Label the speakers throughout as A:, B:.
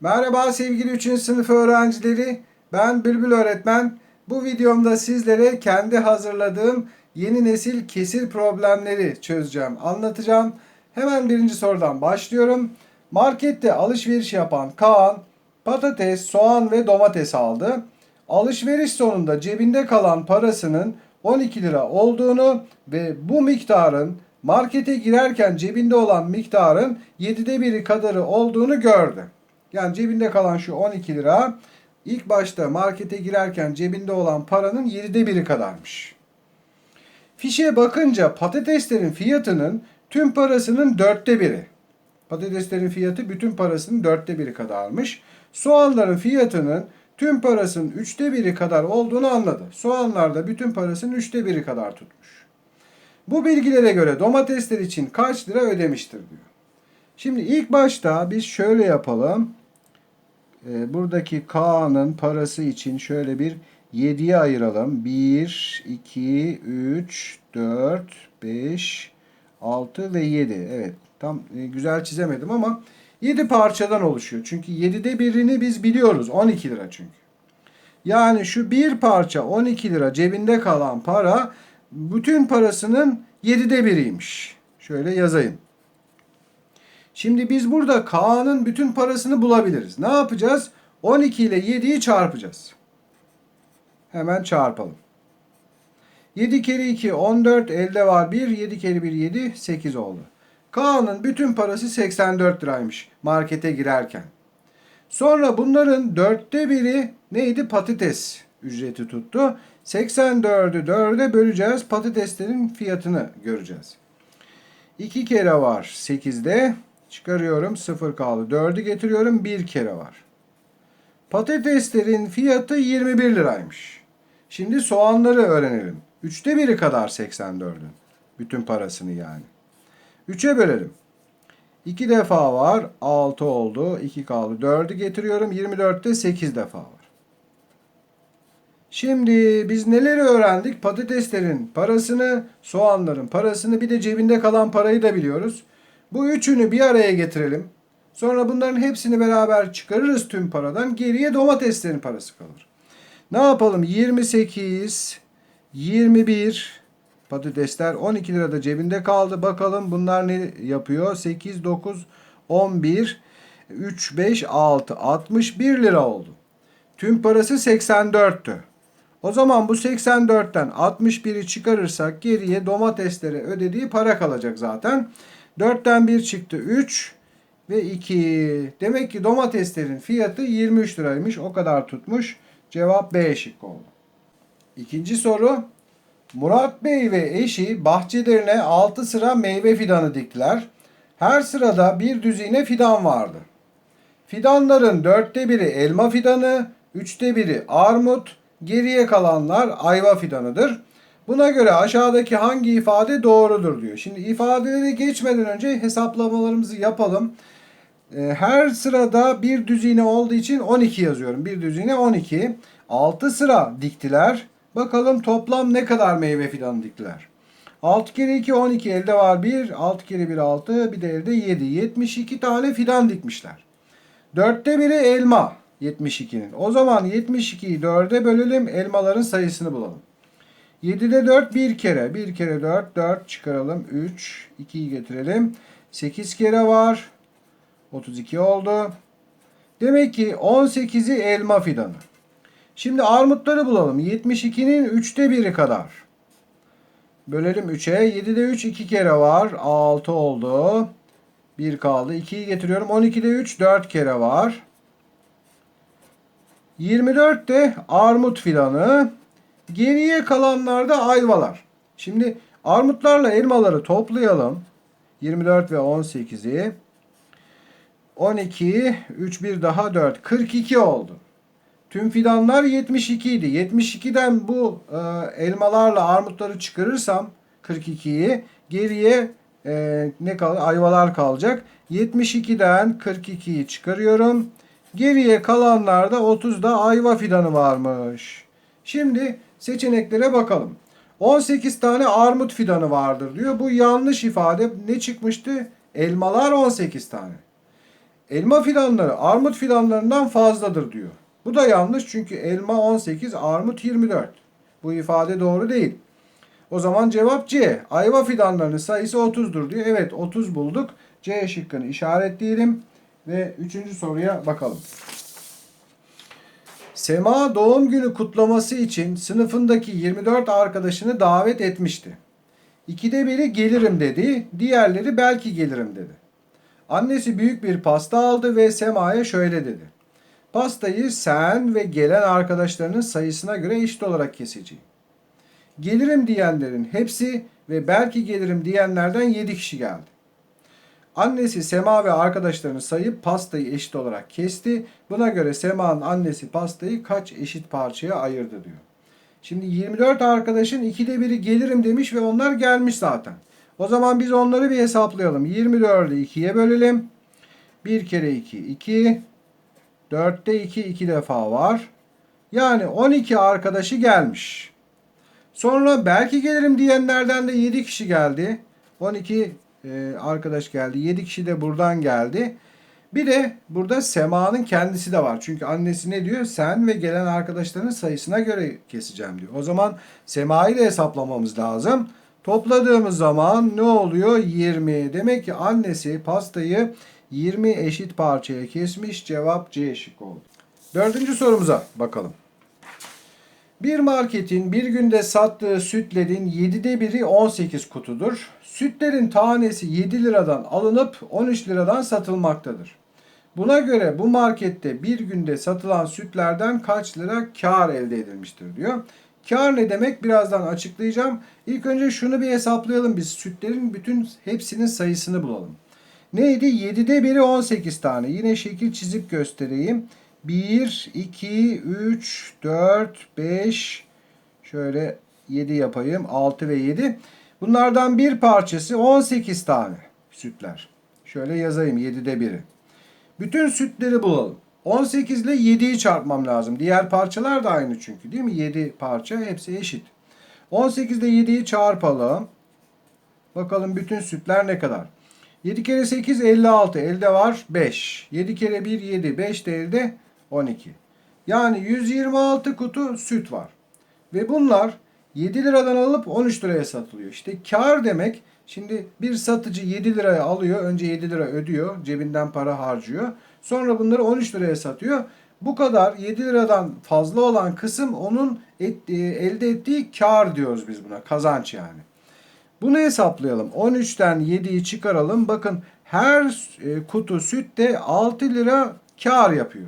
A: Merhaba sevgili 3. sınıf öğrencileri. Ben Bülbül öğretmen. Bu videomda sizlere kendi hazırladığım yeni nesil kesir problemleri çözeceğim, anlatacağım. Hemen birinci sorudan başlıyorum. Markette alışveriş yapan Kaan patates, soğan ve domates aldı. Alışveriş sonunda cebinde kalan parasının 12 lira olduğunu ve bu miktarın markete girerken cebinde olan miktarın 7'de biri kadarı olduğunu gördü. Yani cebinde kalan şu 12 lira ilk başta markete girerken cebinde olan paranın 7'de biri kadarmış. Fişe bakınca patateslerin fiyatının tüm parasının dörtte biri. Patateslerin fiyatı bütün parasının dörtte biri kadarmış. Soğanların fiyatının tüm parasının üçte biri kadar olduğunu anladı. Soğanlar da bütün parasının üçte biri kadar tutmuş. Bu bilgilere göre domatesler için kaç lira ödemiştir diyor. Şimdi ilk başta biz şöyle yapalım. Ee, buradaki K'nın parası için şöyle bir 7'ye ayıralım. 1, 2, 3, 4, 5, 6 ve 7. Evet tam e, güzel çizemedim ama 7 parçadan oluşuyor. Çünkü 7'de birini biz biliyoruz. 12 lira çünkü. Yani şu bir parça 12 lira cebinde kalan para bütün parasının 7'de biriymiş. Şöyle yazayım. Şimdi biz burada K'nın bütün parasını bulabiliriz. Ne yapacağız? 12 ile 7'yi çarpacağız. Hemen çarpalım. 7 kere 2 14 elde var 1 7 kere 1 7 8 oldu. Kaan'ın bütün parası 84 liraymış markete girerken. Sonra bunların dörtte biri neydi? Patates ücreti tuttu. 84'ü 4'e böleceğiz. Patateslerin fiyatını göreceğiz. 2 kere var 8'de. Çıkarıyorum 0 kaldı. 4'ü getiriyorum 1 kere var. Patateslerin fiyatı 21 liraymış. Şimdi soğanları öğrenelim. Üçte biri kadar 84'ün. Bütün parasını yani. 3'e bölelim. 2 defa var. 6 oldu. 2 kaldı. 4'ü getiriyorum. 24'te 8 defa var. Şimdi biz neleri öğrendik? Patateslerin parasını, soğanların parasını bir de cebinde kalan parayı da biliyoruz. Bu üçünü bir araya getirelim. Sonra bunların hepsini beraber çıkarırız tüm paradan. Geriye domateslerin parası kalır. Ne yapalım? 28, 21 patatesler 12 lirada cebinde kaldı. Bakalım bunlar ne yapıyor? 8, 9, 11, 3, 5, 6, 61 lira oldu. Tüm parası 84'tü. O zaman bu 84'ten 61'i çıkarırsak geriye domateslere ödediği para kalacak zaten. 4'ten 1 çıktı 3 ve 2. Demek ki domateslerin fiyatı 23 liraymış. O kadar tutmuş. Cevap B şıkkı oldu. İkinci soru. Murat Bey ve eşi bahçelerine 6 sıra meyve fidanı diktiler. Her sırada bir düzine fidan vardı. Fidanların dörtte biri elma fidanı, üçte biri armut, geriye kalanlar ayva fidanıdır. Buna göre aşağıdaki hangi ifade doğrudur diyor. Şimdi ifadeleri geçmeden önce hesaplamalarımızı yapalım. Ee, Her sırada bir düzine olduğu için 12 yazıyorum. Bir düzine 12. 6 sıra diktiler. Bakalım toplam ne kadar meyve fidanı diktiler. 6 kere 2 12 elde var 1. 6 kere 1 6 bir de elde 7. 72 tane fidan dikmişler. Dörtte biri elma 72'nin. O zaman 72'yi 4'e bölelim elmaların sayısını bulalım. 7'de 4 bir kere. 1 kere 4 4 çıkaralım. 3 2'yi getirelim. 8 kere var. 32 oldu. Demek ki 18'i elma fidanı. Şimdi armutları bulalım. 72'nin 3'te 1'i kadar. Bölelim 3'e. 7'de 3 2 kere var. 6 oldu. 1 kaldı. 2'yi getiriyorum. 12'de 3 4 kere var. 24 de armut fidanı. Geriye kalanlar da ayvalar. Şimdi armutlarla elmaları toplayalım. 24 ve 18'i. 12, 3 bir daha 4. 42 oldu. Tüm fidanlar 72 idi. 72'den bu e, elmalarla armutları çıkarırsam 42'yi geriye e, ne kalır? Ayvalar kalacak. 72'den 42'yi çıkarıyorum. Geriye kalanlarda 30'da ayva fidanı varmış. Şimdi seçeneklere bakalım. 18 tane armut fidanı vardır diyor. Bu yanlış ifade. Ne çıkmıştı? Elmalar 18 tane. elma fidanları armut fidanlarından fazladır diyor. Bu da yanlış çünkü elma 18, armut 24. Bu ifade doğru değil. O zaman cevap C. Ayva fidanlarının sayısı 30'dur diyor. Evet 30 bulduk. C şıkkını işaretleyelim ve üçüncü soruya bakalım. Sema doğum günü kutlaması için sınıfındaki 24 arkadaşını davet etmişti. İkide biri gelirim dedi, diğerleri belki gelirim dedi. Annesi büyük bir pasta aldı ve Sema'ya şöyle dedi. Pastayı sen ve gelen arkadaşlarının sayısına göre eşit olarak keseceğim. Gelirim diyenlerin hepsi ve belki gelirim diyenlerden 7 kişi geldi. Annesi Sema ve arkadaşlarını sayıp pastayı eşit olarak kesti. Buna göre Sema'nın annesi pastayı kaç eşit parçaya ayırdı diyor. Şimdi 24 arkadaşın ikide biri gelirim demiş ve onlar gelmiş zaten. O zaman biz onları bir hesaplayalım. 24'ü 2'ye bölelim. 1 kere 2 2. 4'te 2 2 defa var. Yani 12 arkadaşı gelmiş. Sonra belki gelirim diyenlerden de 7 kişi geldi. 12 e, arkadaş geldi. 7 kişi de buradan geldi. Bir de burada Sema'nın kendisi de var. Çünkü annesi ne diyor? Sen ve gelen arkadaşların sayısına göre keseceğim diyor. O zaman Sema'yı da hesaplamamız lazım. Topladığımız zaman ne oluyor? 20. Demek ki annesi pastayı 20 eşit parçaya kesmiş. Cevap C şık oldu. Dördüncü sorumuza bakalım. Bir marketin bir günde sattığı sütlerin 7'de biri 18 kutudur. Sütlerin tanesi 7 liradan alınıp 13 liradan satılmaktadır. Buna göre bu markette bir günde satılan sütlerden kaç lira kar elde edilmiştir diyor. Kar ne demek birazdan açıklayacağım. İlk önce şunu bir hesaplayalım biz. Sütlerin bütün hepsinin sayısını bulalım. Neydi? 7'de biri 18 tane. Yine şekil çizip göstereyim. 1, 2, 3, 4, 5, şöyle 7 yapayım. 6 ve 7. Bunlardan bir parçası 18 tane sütler. Şöyle yazayım 7'de biri. Bütün sütleri bulalım. 18 ile 7'yi çarpmam lazım. Diğer parçalar da aynı çünkü değil mi? 7 parça hepsi eşit. 18 ile 7'yi çarpalım. Bakalım bütün sütler ne kadar? 7 kere 8 56. Elde var 5. 7 kere 1 7. 5 de elde 12. Yani 126 kutu süt var. Ve bunlar 7 liradan alıp 13 liraya satılıyor. İşte kar demek şimdi bir satıcı 7 liraya alıyor. Önce 7 lira ödüyor. Cebinden para harcıyor. Sonra bunları 13 liraya satıyor. Bu kadar 7 liradan fazla olan kısım onun et, elde ettiği kar diyoruz biz buna. Kazanç yani. Bunu hesaplayalım. 13'ten 7'yi çıkaralım. Bakın her e, kutu süt de 6 lira kar yapıyor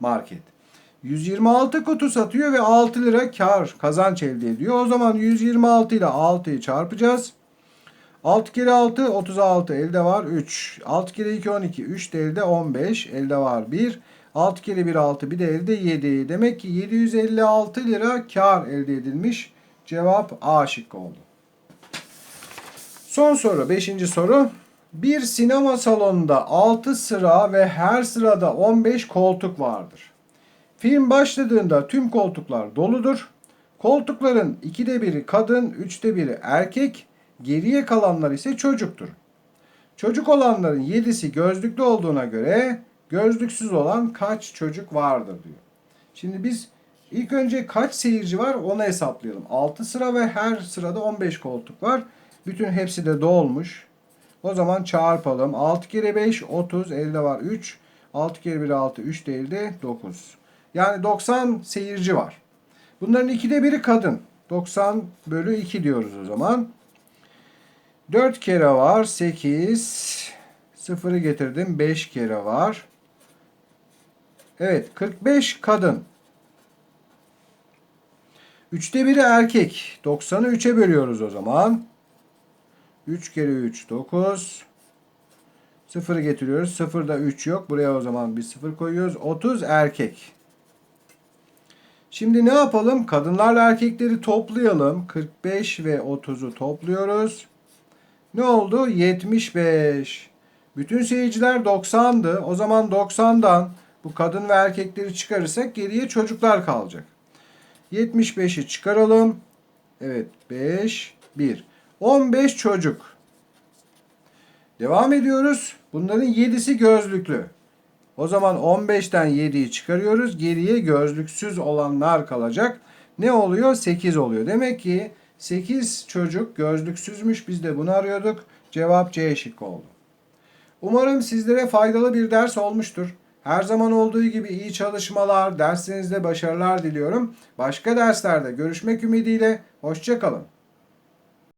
A: market. 126 kutu satıyor ve 6 lira kar kazanç elde ediyor. O zaman 126 ile 6'yı çarpacağız. 6 kere 6 36 elde var 3. 6 kere 2 12 3 de elde 15 elde var 1. 6 kere 1 6 bir de elde 7. Demek ki 756 lira kar elde edilmiş. Cevap A şıkkı oldu. Son soru 5. soru. Bir sinema salonunda 6 sıra ve her sırada 15 koltuk vardır. Film başladığında tüm koltuklar doludur. Koltukların ikide biri kadın, üçte biri erkek, geriye kalanlar ise çocuktur. Çocuk olanların yedisi gözlüklü olduğuna göre gözlüksüz olan kaç çocuk vardır diyor. Şimdi biz ilk önce kaç seyirci var onu hesaplayalım. 6 sıra ve her sırada 15 koltuk var. Bütün hepsi de dolmuş. O zaman çarpalım. 6 kere 5 30 elde var 3. 6 kere 1 6 3 de elde 9. Yani 90 seyirci var. Bunların ikide biri kadın. 90 bölü 2 diyoruz o zaman. 4 kere var 8. Sıfırı getirdim 5 kere var. Evet 45 kadın. Üçte biri erkek. 90'ı 3'e bölüyoruz o zaman. 3 kere 3 9. Sıfırı getiriyoruz. Sıfırda 3 yok. Buraya o zaman bir sıfır koyuyoruz. 30 erkek. Şimdi ne yapalım? Kadınlarla erkekleri toplayalım. 45 ve 30'u topluyoruz. Ne oldu? 75. Bütün seyirciler 90'dı. O zaman 90'dan bu kadın ve erkekleri çıkarırsak geriye çocuklar kalacak. 75'i çıkaralım. Evet 5, 1. 15 çocuk. Devam ediyoruz. Bunların 7'si gözlüklü. O zaman 15'ten 7'yi çıkarıyoruz. Geriye gözlüksüz olanlar kalacak. Ne oluyor? 8 oluyor. Demek ki 8 çocuk gözlüksüzmüş. Biz de bunu arıyorduk. Cevap C şıkkı oldu. Umarım sizlere faydalı bir ders olmuştur. Her zaman olduğu gibi iyi çalışmalar, derslerinizde başarılar diliyorum. Başka derslerde görüşmek ümidiyle. Hoşçakalın.